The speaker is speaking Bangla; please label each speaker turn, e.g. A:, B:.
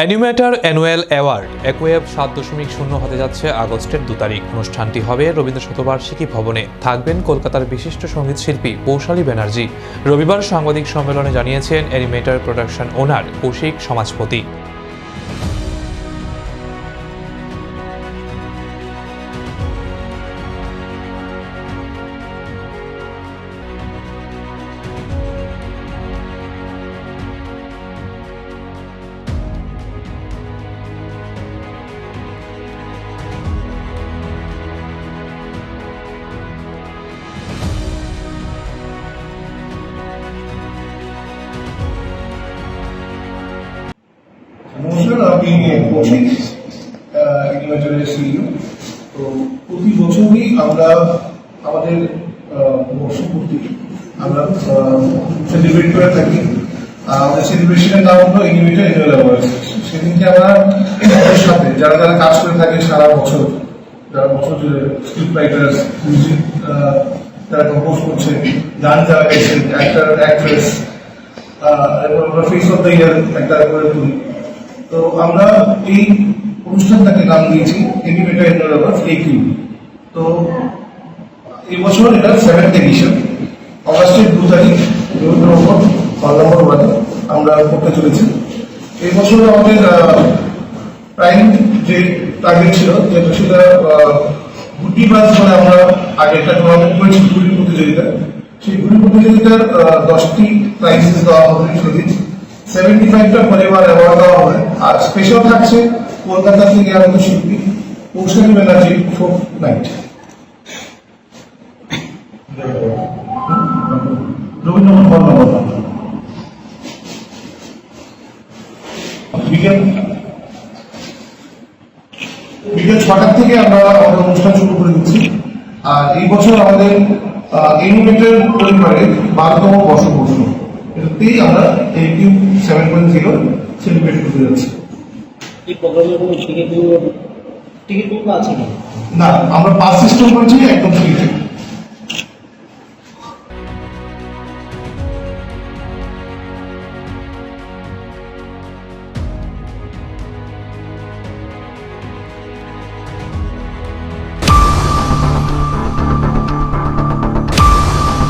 A: অ্যানিমেটার অ্যানুয়াল অ্যাওয়ার্ড একোয়েব সাত দশমিক শূন্য হতে যাচ্ছে আগস্টের দু তারিখ। অনুষ্ঠানটি হবে রবীন্দ্র শতবার্ষিকী ভবনে। থাকবেন কলকাতার বিশিষ্ট সংগীত শিল্পী কৌশালী ব্যানার্জি। রবিবার সাংবাদিক সম্মেলনে জানিয়েছেন animator production owner Kaushik Samajpati.
B: এগ্রিকালচারের CEO তো প্রতি বছরই আমরা আমাদের বর্ষপূর্তি আমরা সেলিব্রেট করে থাকি আমাদের সেলিব্রেশনের নাম হলো এগ্রিমেন্টার এনুয়াল সেদিনকে আমরা আমাদের সাথে যারা যারা কাজ করে থাকে সারা বছর যারা বছর জুড়ে স্ক্রিপ্ট রাইটার্স মিউজিক যারা কম্পোজ করছে গান যারা গাইছেন অ্যাক্টার অ্যাক্ট্রেস এবং আমরা ফেস অফ দ্য ইয়ার একটা করে তুলি তো আমরা এই অনুষ্ঠানটাকে নাম দিয়েছি এন্ডার অফ একিউ তো এবছর এটা সেভেন্থ এডিশন অগাস্টের দু তারিখ রবীন্দ্রভবন হল নম্বর ওয়ানে আমরা করতে চলেছি। এই বছর আমাদের প্রাইম যে টার্গেট ছিল যেটা ছিল গুটি বাস বলে আমরা আগে একটা টুর্নামেন্ট করেছি গুটি প্রতিযোগিতা। সেই গুটি প্রতিযোগিতার দশটি প্রাইজেস দেওয়া হবে সেদিন। সেভেন্টি ফাইভটা পরিবার অ্যাওয়ার্ড আর স্পেশাল থাকছে কলকাতা থেকে আগত শিল্পী কৌশলী ব্যানার্জি ফোক নাইট রবীন্দ্রনাথ বন্দ্যোপাধ্যায়। বিকেল বিকেল ছটার থেকে আমরা আমাদের অনুষ্ঠান শুরু করে দিচ্ছি। আর এই বছর আমাদের এনিমেটের পরিবারের বারোতম বর্ষপূর্ণ। এটাতেই আমরা eighty seven point zero celebrate করতে যাচ্ছি।
C: এই প্রোগ্রামের কোনো টিকিট টিকিট আছে
B: না আমরা পাস সিস্টেম করেছি একদম ফ্রি